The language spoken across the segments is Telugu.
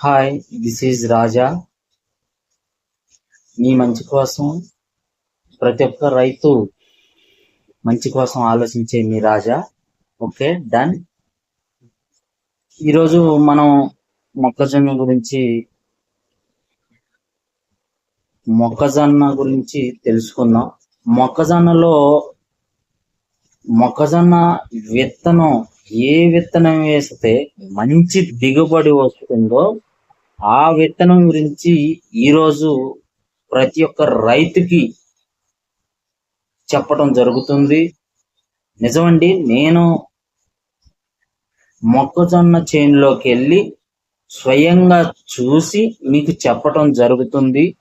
హాయ్ దిస్ ఈజ్ రాజా మీ మంచి కోసం ప్రతి ఒక్క రైతు మంచి కోసం ఆలోచించే మీ రాజా. ఓకే డన్ ఈరోజు మనం మొక్కజొన్న గురించి మొక్కజొన్న గురించి తెలుసుకుందాం. మొక్కజొన్నలో మొక్కజొన్న విత్తనం ఏ విత్తనం వేస్తే మంచి దిగుబడి వస్తుందో ఆ విత్తనం గురించి ఈరోజు ప్రతి ఒక్క రైతుకి చెప్పడం జరుగుతుంది. నిజమండి నేను మొక్కజొన్న చేనులోకి వెళ్ళి స్వయంగా చూసి మీకు చెప్పటం జరుగుతుంది.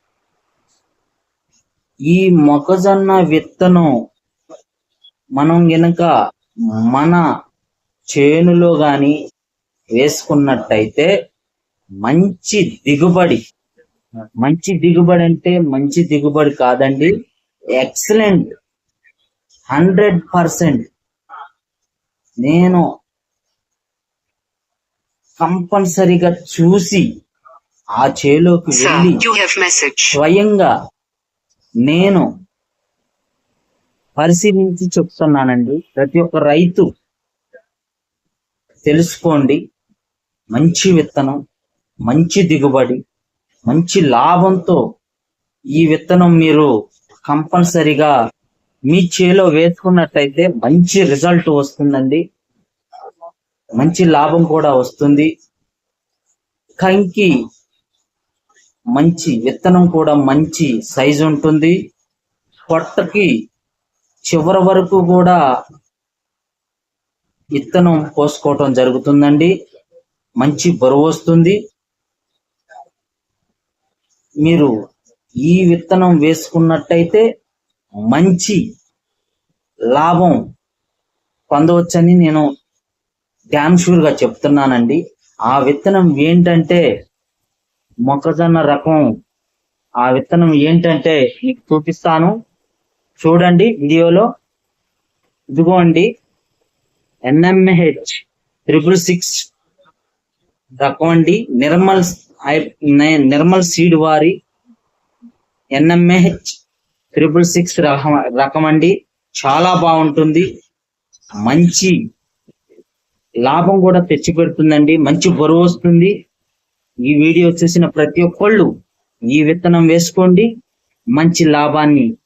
ఈ మొక్కజొన్న విత్తనం మనం గనక మన చేనులో గాని వేసుకున్నట్టయితే మంచి దిగుబడి. మంచి దిగుబడి అంటే మంచి దిగుబడి కాదండి ఎక్సలెంట్ హండ్రెడ్ పర్సెంట్ నేను కంపల్సరిగా చూసి ఆ చేలోకి వెళ్ళి. స్వయంగా నేను పరిశీలించి చెప్తున్నానండి. ప్రతి ఒక్క రైతు తెలుసుకోండి. మంచి విత్తనం మంచి దిగుబడి మంచి లాభంతో ఈ విత్తనం మీరు కంపల్సరిగా మీ చేలో వేసుకున్నట్టయితే మంచి రిజల్ట్ వస్తుందండి. మంచి లాభం కూడా వస్తుంది. కంకి మంచి విత్తనం కూడా మంచి సైజు ఉంటుంది. పొట్టకి చివరి వరకు కూడా విత్తనం పోసుకోవటం జరుగుతుందండి. మంచి బరువు వస్తుంది. మీరు ఈ విత్తనం వేసుకున్నట్టయితే మంచి లాభం పొందవచ్చని నేను డ్యామ్ షూర్గా చెప్తున్నానండి. ఆ విత్తనం ఏంటంటే మొక్కజొన్న రకం. ఆ విత్తనం ఏంటంటే మీకు చూపిస్తాను. చూడండి వీడియోలో. ఇదిగోండి. ఎన్ఎంహెచ్ ట్రిపుల్ సిక్స్ రకం అండి. నిర్మల్ నిర్మల్ సీడ్ వారి ఎన్ఎంహెచ్ త్రిపుల్ సిక్స్ రకం రకం అండి చాలా బాగుంటుంది. మంచి లాభం కూడా తెచ్చి పెడుతుందండి. మంచి బరువు వస్తుంది. ఈ వీడియో చూసిన ప్రతి ఒక్కళ్ళు ఈ విత్తనం వేసుకోండి. మంచి లాభాన్ని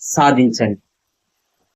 సాధించండి.